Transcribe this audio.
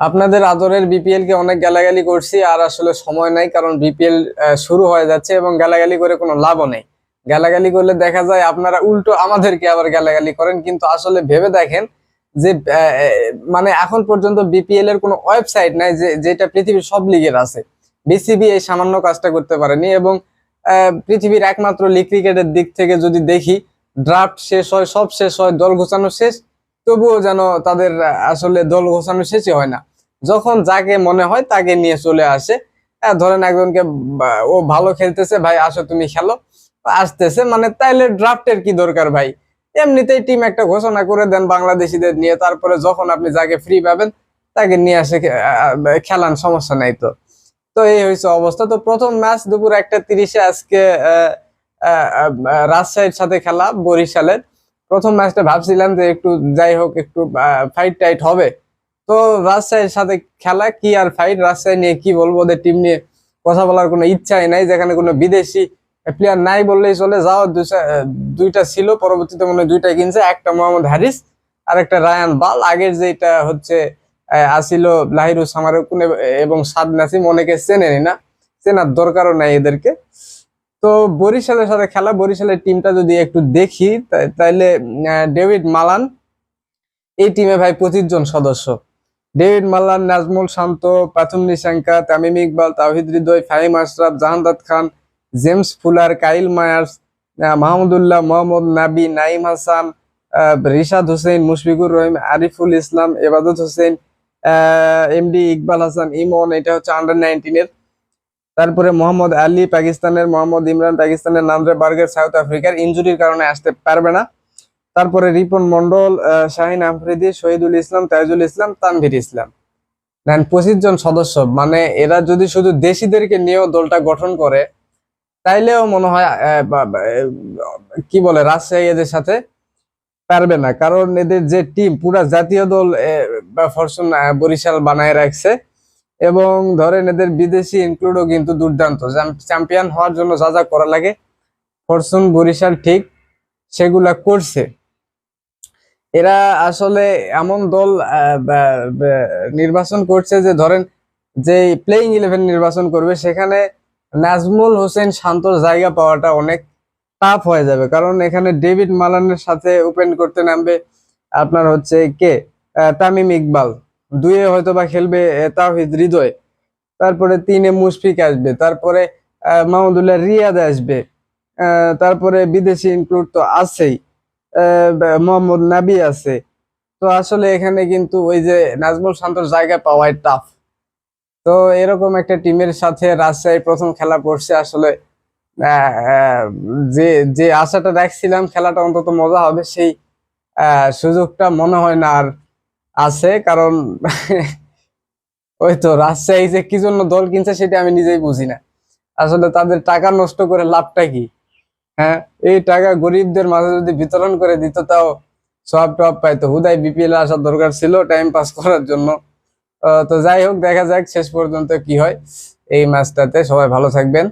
আপনাদের আদরের বিপিএল কে অনেক গালাগালি করছি, আর আসলে সময় নাই, কারণ বিপিএল শুরু হয়ে যাচ্ছে এবং গালাগালি করে কোনো লাভও নেই। গালাগালি করলে দেখা যায় আপনারা উল্টো আমাদেরকে আবার গালাগালি করেন, কিন্তু আসলে ভেবে দেখেন যে মানে এখন পর্যন্ত বিপিএল এর কোনো ওয়েবসাইট নাই যে, যেটা পৃথিবীর সব লিগের আছে। বিসিবি এই সামান্য কাজটা করতে পারেনি এবং পৃথিবীর একমাত্র লিগ ক্রিকেটের দিক থেকে যদি দেখি ড্রাফট শেষ হয়, সব শেষ হয়, দল ঘোষানো শেষ তবুও যেন তাদের আসলে দল ঘোষানো শেষই হয় না। যখন যাকে মনে হয় তাকে নিয়ে চলে আসে। ধরেন একজনকে ও ভালো খেলতেছে, ভাই, আসো, তুমি খেলো। আসতেছে মানে তাইলে ড্রাফটের কি দরকার ভাই? এমনিতেই টিম একটা ঘোষণা করে দেন বাংলাদেশিদের নিয়ে, তারপরে যখন আপনি যাকে ফ্রি পাবেন, তাকে নিয়ে আসে খেলান, সমস্যা নাই তো। তো এই হয়েছে অবস্থা। তো প্রথম ম্যাচ দুপুর একটা তিরিশে আজকে রাজশাহীর সাথে খেলা বরিশালের। প্রথম ম্যাচটা ভাবছিলাম যে একটু যাই হোক, একটু ফাইট টাইট হবে। তো রাজশাহীর সাথে খেলা, কি আর ফাইট রাজশাহী নিয়ে কি বলব? ওদের টিম নিয়ে কথা বলার কোনো ইচ্ছাই নাই, যেখানে কোনো বিদেশি প্লেয়ার নাই বললেই চলে। যাও দুইটা- ছিল, পরবর্তীতে মনে হয় দুইটা কিনছে। একটা মোহাম্মদ হ্যারিস আর একটা রায়ান বাল। আগের যেটা হচ্ছে আসিল লাহিরু সামারুকুন এবং সাদ নাসিম, অনেকে চেনেনি না। চেনার দরকারও নাই এদেরকে। তো বরিশালের সাথে খেলা, বরিশালের টিমটা যদি একটু দেখি, তা- তাইলে ডেভিড মালান, এই টিমে ভাই পঁচিশ জন সদস্য। David Malan Najmul Shanto Pathum Nissanka, Tamim Iqbal Towhid Hridoy, Fahim Ashraf Jahandad Khan, James Fuller, Kyle Mayers Mahmudullah, Mohammad Nabi Naim Hasan Rishad Hossain, Mushfiqur Rahim, Ariful Islam, Ebadot Hossain MD Iqbal Hasan, Emon, এটা হচ্ছে আন্ডার নাইনটিনের তারপরে মোহাম্মদ আলী পাকিস্তানের, মোহাম্মদ ইমরান পাকিস্তানের নান্দ্রে বার্গের সাউথ আফ্রিকার ইঞ্জুরির কারণে আসতে পারবে না। তারপরে রিপন মন্ডল শাহিন আফ্রিদি, শহীদুল ইসলাম, তাইজুল ইসলাম, তানভীর ইসলাম। দেন পঁচিশ জন সদস্য মানে এরা যদি শুধু দেশিদেরকে নিয়েও দলটা গঠন করে, তাইলেও মনে হয় কি বলে রাজশাহী এদের সাথে পারবে না। কারণ এদের যে টিম পুরা জাতীয় দল বা বরিশাল বানায় রাখছে। এবং ধরেন এদের বিদেশি ইনক্লুডও কিন্তু দুর্দান্ত। চ্যাম্পিয়ন হওয়ার জন্য যা যা করা লাগে, ফরচুন, বরিশাল ঠিক, সেগুলা করছে। এরা আসলে এমন দল নির্বাচন করছে যে ধরেন যে প্লেইং ইলেভেন নির্বাচন করবে, সেখানে নাজমুল হোসেন শান্তর জায়গা পাওয়াটা অনেক টাফ হয়ে যাবে। কারণ এখানে ডেভিড মালানের সাথে ওপেন করতে নামবে আপনার হচ্ছে কে? তামিম ইকবাল। দুয়ে হয়তো বা খেলবে আহ, তাওহিদ হৃদয়। তারপরে তিনে মুশফিক আসবে তারপরে মাহমুদুল্লাহ রিয়াদ আসবে তারপরে বিদেশি ইনক্লুড তো আছেই মোহাম্মদ নাবি আছে। তো আসলে এখানে কিন্তু ওই যে নাজমুল শান্তর জায়গা পাওয়াই টাফ তো এরকম একটা টিমের সাথে রাজশাহী প্রথম খেলা পড়ছে আসলে যে যে আশাটা রাখছিলাম খেলাটা অন্তত মজা হবে সেই সুযোগটা মনে হয় না আর আছে, কারণ ওই তো রাজশাহী যে কি জন্য দল কিনছে সেটা আমি নিজেই বুঝি না। আসলে তাদের টাকা নষ্ট করে লাভটা কি? হ্যাঁ এই টাকা গরিবদের মাঝে যদি বিতরণ করে দিত তাও সব টপ পাইতো। হুদাই বিপিএল আসার দরকার ছিল টাইম পাস করার জন্য। তো যাই হোক, দেখা যাক, শেষ পর্যন্ত কি হয় এই ম্যাচটাতে সবাই ভালো থাকবেন।